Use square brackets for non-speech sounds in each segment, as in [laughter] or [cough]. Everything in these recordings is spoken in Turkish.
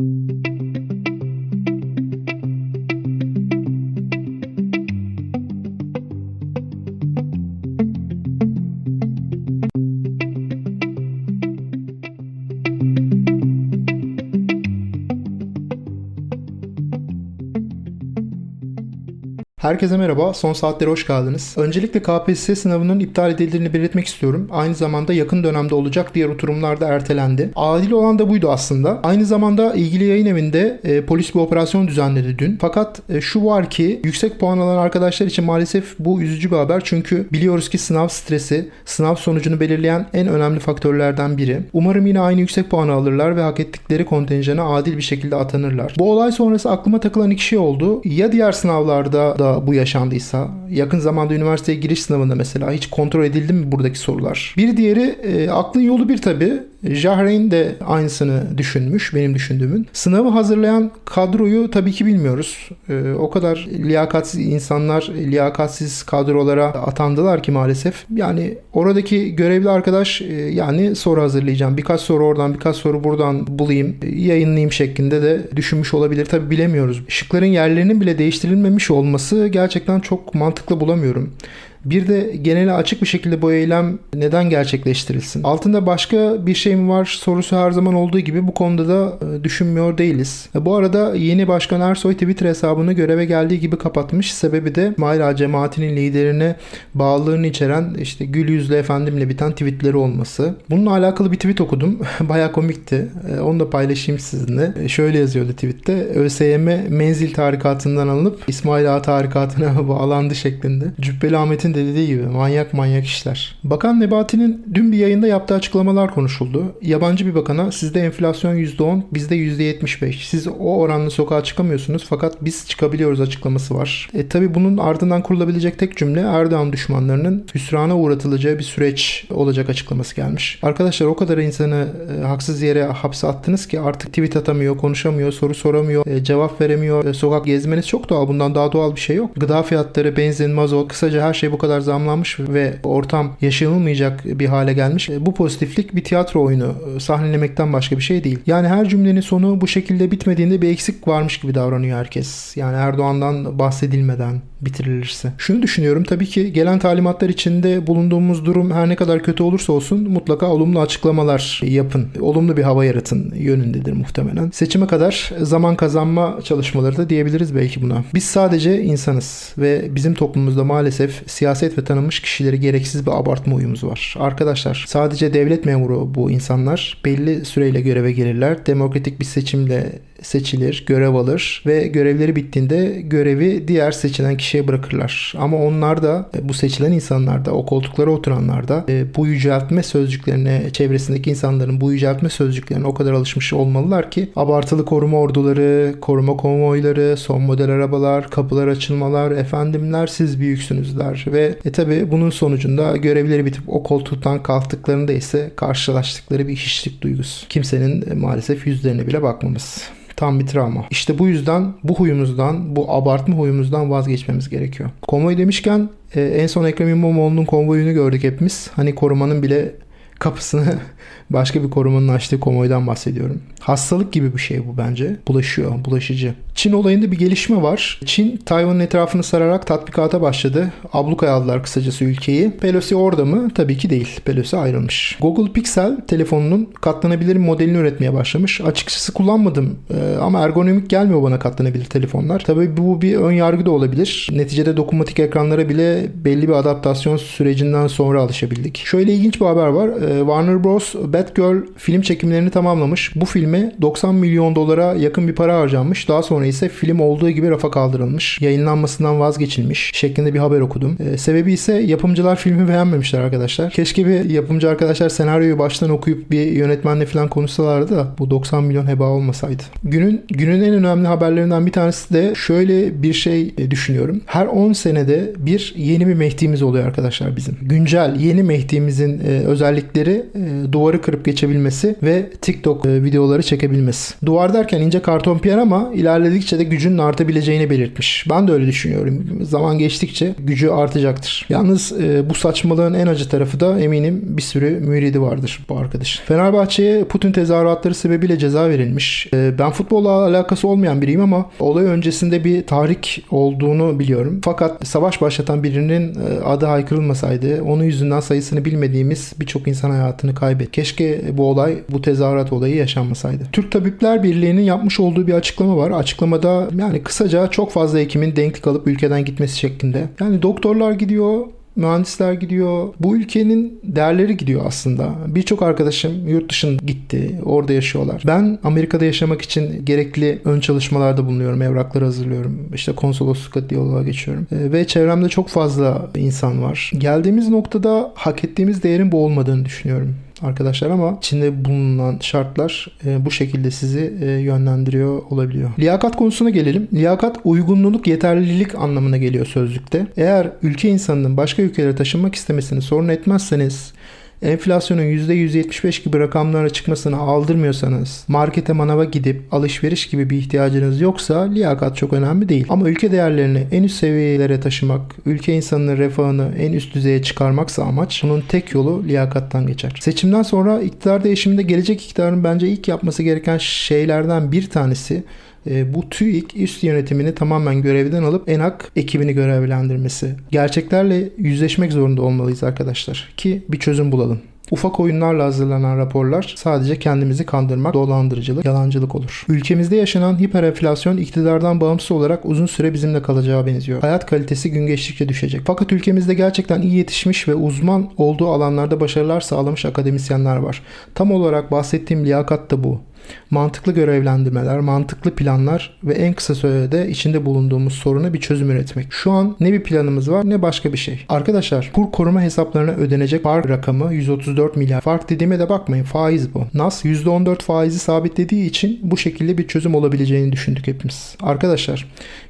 thank you Herkese merhaba, son saatlere hoş geldiniz. Öncelikle KPSS sınavının iptal edildiğini belirtmek istiyorum. Aynı zamanda yakın dönemde olacak diğer oturumlar da ertelendi. Adil olan da buydu aslında. Aynı zamanda ilgili yayın evinde e, polis bir operasyon düzenledi dün. Fakat e, şu var ki yüksek puan alan arkadaşlar için maalesef bu üzücü bir haber. Çünkü biliyoruz ki sınav stresi sınav sonucunu belirleyen en önemli faktörlerden biri. Umarım yine aynı yüksek puanı alırlar ve hak ettikleri kontenjana adil bir şekilde atanırlar. Bu olay sonrası aklıma takılan iki şey oldu. Ya diğer sınavlarda da bu yaşandıysa, yakın zamanda üniversiteye giriş sınavında mesela hiç kontrol edildi mi buradaki sorular? Bir diğeri e, aklın yolu bir tabi. Jahreyn de aynısını düşünmüş benim düşündüğümün. Sınavı hazırlayan kadroyu tabii ki bilmiyoruz. Ee, o kadar liyakatsiz insanlar liyakatsiz kadrolara atandılar ki maalesef. Yani oradaki görevli arkadaş e, yani soru hazırlayacağım. Birkaç soru oradan birkaç soru buradan bulayım e, yayınlayayım şeklinde de düşünmüş olabilir. Tabii bilemiyoruz. Şıkların yerlerinin bile değiştirilmemiş olması gerçekten çok mantıklı bulamıyorum. Bir de genele açık bir şekilde bu eylem neden gerçekleştirilsin? Altında başka bir şey mi var sorusu her zaman olduğu gibi bu konuda da e, düşünmüyor değiliz. E, bu arada yeni başkan Ersoy Twitter hesabını göreve geldiği gibi kapatmış. Sebebi de İsmail cemaatinin liderine bağlılığını içeren işte gül yüzlü efendimle biten tweetleri olması. Bununla alakalı bir tweet okudum. [laughs] Baya komikti. E, onu da paylaşayım sizinle. Şöyle yazıyordu tweette. ÖSYM menzil tarikatından alınıp İsmail Ağa tarikatına [laughs] bağlandı şeklinde. Cübbeli Ahmet'in Nebati'nin de dediği gibi manyak manyak işler. Bakan Nebati'nin dün bir yayında yaptığı açıklamalar konuşuldu. Yabancı bir bakana sizde enflasyon %10, bizde %75. Siz o oranla sokağa çıkamıyorsunuz fakat biz çıkabiliyoruz açıklaması var. E tabi bunun ardından kurulabilecek tek cümle Erdoğan düşmanlarının hüsrana uğratılacağı bir süreç olacak açıklaması gelmiş. Arkadaşlar o kadar insanı e, haksız yere hapse attınız ki artık tweet atamıyor, konuşamıyor, soru soramıyor, e, cevap veremiyor. E, sokak gezmeniz çok doğal. Bundan daha doğal bir şey yok. Gıda fiyatları, benzin, mazot, kısaca her şey bu kadar zamlanmış ve ortam yaşanılmayacak bir hale gelmiş. Bu pozitiflik bir tiyatro oyunu sahnelemekten başka bir şey değil. Yani her cümlenin sonu bu şekilde bitmediğinde bir eksik varmış gibi davranıyor herkes. Yani Erdoğan'dan bahsedilmeden bitirilirse. Şunu düşünüyorum tabii ki gelen talimatlar içinde bulunduğumuz durum her ne kadar kötü olursa olsun mutlaka olumlu açıklamalar yapın. Olumlu bir hava yaratın yönündedir muhtemelen. Seçime kadar zaman kazanma çalışmaları da diyebiliriz belki buna. Biz sadece insanız ve bizim toplumumuzda maalesef siyaset ve tanınmış kişileri gereksiz bir abartma uyumuz var. Arkadaşlar sadece devlet memuru bu insanlar belli süreyle göreve gelirler. Demokratik bir seçimle seçilir, görev alır ve görevleri bittiğinde görevi diğer seçilen kişiye bırakırlar. Ama onlar da bu seçilen insanlar da o koltuklara oturanlar da e, bu yüceltme sözcüklerine çevresindeki insanların bu yüceltme sözcüklerine o kadar alışmış olmalılar ki abartılı koruma orduları, koruma konvoyları, son model arabalar, kapılar açılmalar, efendimler siz büyüksünüzler ve e tabi bunun sonucunda görevleri bitip o koltuktan kalktıklarında ise karşılaştıkları bir hiçlik duygusu. Kimsenin e, maalesef yüzlerine bile bakmamız. Tam bir travma. İşte bu yüzden bu huyumuzdan, bu abartma huyumuzdan vazgeçmemiz gerekiyor. Konvoy demişken e, en son Ekrem İmamoğlu'nun konvoyunu gördük hepimiz. Hani korumanın bile kapısını [laughs] başka bir korumanın açtığı konvoydan bahsediyorum. Hastalık gibi bir şey bu bence. Bulaşıyor, bulaşıcı. Çin olayında bir gelişme var. Çin Tayvan'ın etrafını sararak tatbikata başladı. Ablukaya aldılar kısacası ülkeyi. Pelosi orada mı? Tabii ki değil. Pelosi ayrılmış. Google Pixel telefonunun katlanabilir modelini üretmeye başlamış. Açıkçası kullanmadım ee, ama ergonomik gelmiyor bana katlanabilir telefonlar. Tabii bu bir ön yargı da olabilir. Neticede dokunmatik ekranlara bile belli bir adaptasyon sürecinden sonra alışabildik. Şöyle ilginç bir haber var. Ee, Warner Bros. Batgirl film çekimlerini tamamlamış. Bu filme 90 milyon dolara yakın bir para harcanmış. Daha sonra ise film olduğu gibi rafa kaldırılmış. Yayınlanmasından vazgeçilmiş şeklinde bir haber okudum. Ee, sebebi ise yapımcılar filmi beğenmemişler arkadaşlar. Keşke bir yapımcı arkadaşlar senaryoyu baştan okuyup bir yönetmenle falan konuşsalardı da bu 90 milyon heba olmasaydı. Günün günün en önemli haberlerinden bir tanesi de şöyle bir şey e, düşünüyorum. Her 10 senede bir yeni bir Mehdi'miz oluyor arkadaşlar bizim. Güncel yeni Mehdi'mizin e, özellikleri e, duvarı kırıp geçebilmesi ve TikTok e, videoları çekebilmesi. Duvar derken ince karton piyer ama ilerledikçe de gücünün artabileceğini belirtmiş. Ben de öyle düşünüyorum. Zaman geçtikçe gücü artacaktır. Yalnız e, bu saçmalığın en acı tarafı da eminim bir sürü müridi vardır bu arkadaş. Fenerbahçe'ye Putin tezahüratları sebebiyle ceza verilmiş. E, ben futbolla alakası olmayan biriyim ama olay öncesinde bir tahrik olduğunu biliyorum. Fakat savaş başlatan birinin adı haykırılmasaydı onun yüzünden sayısını bilmediğimiz birçok insan hayatını kaybetti. Keşke bu olay, bu tezahürat olayı yaşanmasaydı. Türk Tabipler Birliği'nin yapmış olduğu bir açıklama var. Açıklamada yani kısaca çok fazla hekimin denklik alıp ülkeden gitmesi şeklinde. Yani doktorlar gidiyor, mühendisler gidiyor. Bu ülkenin değerleri gidiyor aslında. Birçok arkadaşım yurt dışına gitti. Orada yaşıyorlar. Ben Amerika'da yaşamak için gerekli ön çalışmalarda bulunuyorum. Evrakları hazırlıyorum. İşte konsoloslukla diyaloğa geçiyorum. E, ve çevremde çok fazla insan var. Geldiğimiz noktada hak ettiğimiz değerin bu olmadığını düşünüyorum arkadaşlar ama içinde bulunan şartlar e, bu şekilde sizi e, yönlendiriyor olabiliyor. Liyakat konusuna gelelim. Liyakat uygunluluk, yeterlilik anlamına geliyor sözlükte. Eğer ülke insanının başka ülkelere taşınmak istemesini sorun etmezseniz enflasyonun %175 gibi rakamlara çıkmasını aldırmıyorsanız, markete manava gidip alışveriş gibi bir ihtiyacınız yoksa liyakat çok önemli değil. Ama ülke değerlerini en üst seviyelere taşımak, ülke insanının refahını en üst düzeye çıkarmaksa amaç, bunun tek yolu liyakattan geçer. Seçimden sonra iktidar değişiminde gelecek iktidarın bence ilk yapması gereken şeylerden bir tanesi bu TÜİK üst yönetimini tamamen görevden alıp ENAK ekibini görevlendirmesi. Gerçeklerle yüzleşmek zorunda olmalıyız arkadaşlar ki bir çözüm bulalım. Ufak oyunlarla hazırlanan raporlar sadece kendimizi kandırmak, dolandırıcılık, yalancılık olur. Ülkemizde yaşanan hiperenflasyon iktidardan bağımsız olarak uzun süre bizimle kalacağı benziyor. Hayat kalitesi gün geçtikçe düşecek. Fakat ülkemizde gerçekten iyi yetişmiş ve uzman olduğu alanlarda başarılar sağlamış akademisyenler var. Tam olarak bahsettiğim liyakat da bu mantıklı görevlendirmeler, mantıklı planlar ve en kısa sürede içinde bulunduğumuz soruna bir çözüm üretmek. Şu an ne bir planımız var ne başka bir şey. Arkadaşlar kur koruma hesaplarına ödenecek fark rakamı 134 milyar. Fark dediğime de bakmayın faiz bu. NAS %14 faizi sabitlediği için bu şekilde bir çözüm olabileceğini düşündük hepimiz. Arkadaşlar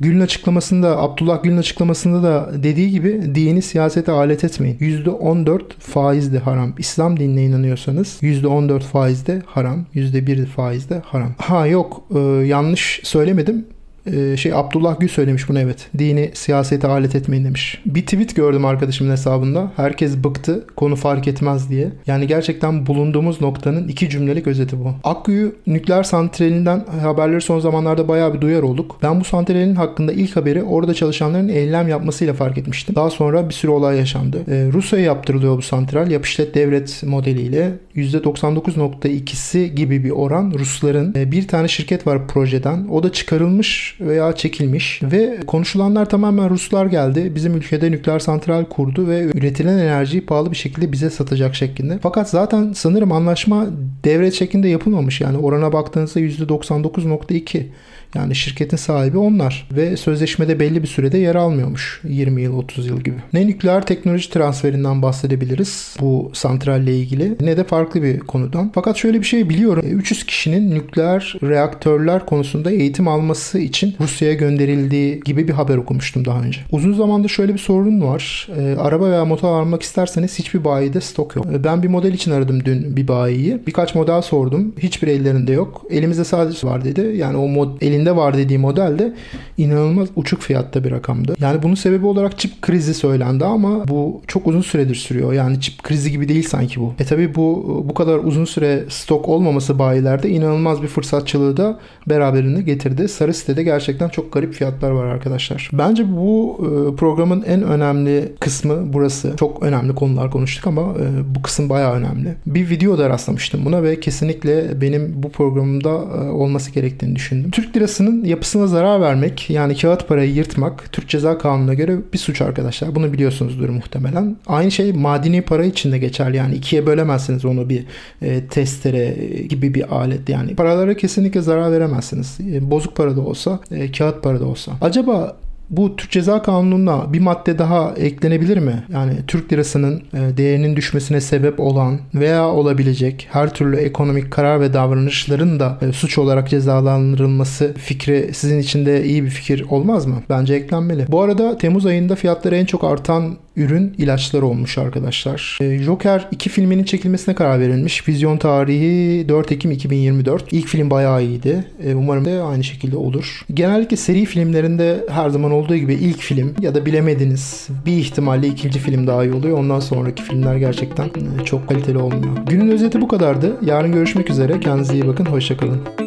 Gül'ün açıklamasında Abdullah Gül'ün açıklamasında da dediği gibi dini siyasete alet etmeyin. %14 faiz de haram. İslam dinine inanıyorsanız %14 faiz de haram. %1 faiz de haram. Ha yok e, yanlış söylemedim. Ee, şey Abdullah Gül söylemiş bunu evet. Dini siyasete alet etmeyin demiş. Bir tweet gördüm arkadaşımın hesabında. Herkes bıktı konu fark etmez diye. Yani gerçekten bulunduğumuz noktanın iki cümlelik özeti bu. Akkuyu nükleer santralinden haberleri son zamanlarda bayağı bir duyar olduk. Ben bu santralin hakkında ilk haberi orada çalışanların eylem yapmasıyla fark etmiştim. Daha sonra bir sürü olay yaşandı. Ee, Rusya'ya yaptırılıyor bu santral. Yapışlet devlet modeliyle %99.2'si gibi bir oran Rusların. Ee, bir tane şirket var projeden. O da çıkarılmış veya çekilmiş ve konuşulanlar tamamen Ruslar geldi. Bizim ülkede nükleer santral kurdu ve üretilen enerjiyi pahalı bir şekilde bize satacak şeklinde. Fakat zaten sanırım anlaşma devlet şeklinde yapılmamış. Yani orana baktığınızda %99.2 yani şirketin sahibi onlar ve sözleşmede belli bir sürede yer almıyormuş. 20 yıl 30 yıl gibi. Ne nükleer teknoloji transferinden bahsedebiliriz bu santralle ilgili ne de farklı bir konudan. Fakat şöyle bir şey biliyorum. 300 kişinin nükleer reaktörler konusunda eğitim alması için Rusya'ya gönderildiği gibi bir haber okumuştum daha önce. Uzun zamandır şöyle bir sorun var. E, araba veya motor almak isterseniz hiçbir bayide stok yok. E, ben bir model için aradım dün bir bayiyi. Birkaç model sordum. Hiçbir ellerinde yok. Elimizde sadece var dedi. Yani o mod elinde elinde var dediği model de inanılmaz uçuk fiyatta bir rakamdı. Yani bunun sebebi olarak çip krizi söylendi ama bu çok uzun süredir sürüyor. Yani çip krizi gibi değil sanki bu. E tabi bu bu kadar uzun süre stok olmaması bayilerde inanılmaz bir fırsatçılığı da beraberinde getirdi. Sarı sitede gerçekten çok garip fiyatlar var arkadaşlar. Bence bu e, programın en önemli kısmı burası. Çok önemli konular konuştuk ama e, bu kısım bayağı önemli. Bir videoda rastlamıştım buna ve kesinlikle benim bu programımda e, olması gerektiğini düşündüm. Türk lirası parasının yapısına zarar vermek yani kağıt parayı yırtmak Türk Ceza Kanunu'na göre bir suç arkadaşlar. Bunu biliyorsunuzdur muhtemelen. Aynı şey madeni para için de geçerli. Yani ikiye bölemezsiniz onu bir e, testere gibi bir alet. Yani paralara kesinlikle zarar veremezsiniz. E, bozuk para da olsa, e, kağıt para da olsa. Acaba bu Türk Ceza Kanunu'na bir madde daha eklenebilir mi? Yani Türk lirasının e, değerinin düşmesine sebep olan veya olabilecek her türlü ekonomik karar ve davranışların da e, suç olarak cezalandırılması fikri sizin için de iyi bir fikir olmaz mı? Bence eklenmeli. Bu arada Temmuz ayında fiyatları en çok artan ürün ilaçlar olmuş arkadaşlar. E, Joker 2 filminin çekilmesine karar verilmiş. Vizyon tarihi 4 Ekim 2024. İlk film bayağı iyiydi. Umarım da aynı şekilde olur. Genellikle seri filmlerinde her zaman olduğu gibi ilk film ya da bilemediniz bir ihtimalle ikinci film daha iyi oluyor. Ondan sonraki filmler gerçekten e, çok kaliteli olmuyor. Günün özeti bu kadardı. Yarın görüşmek üzere. Kendinize iyi bakın. Hoşçakalın.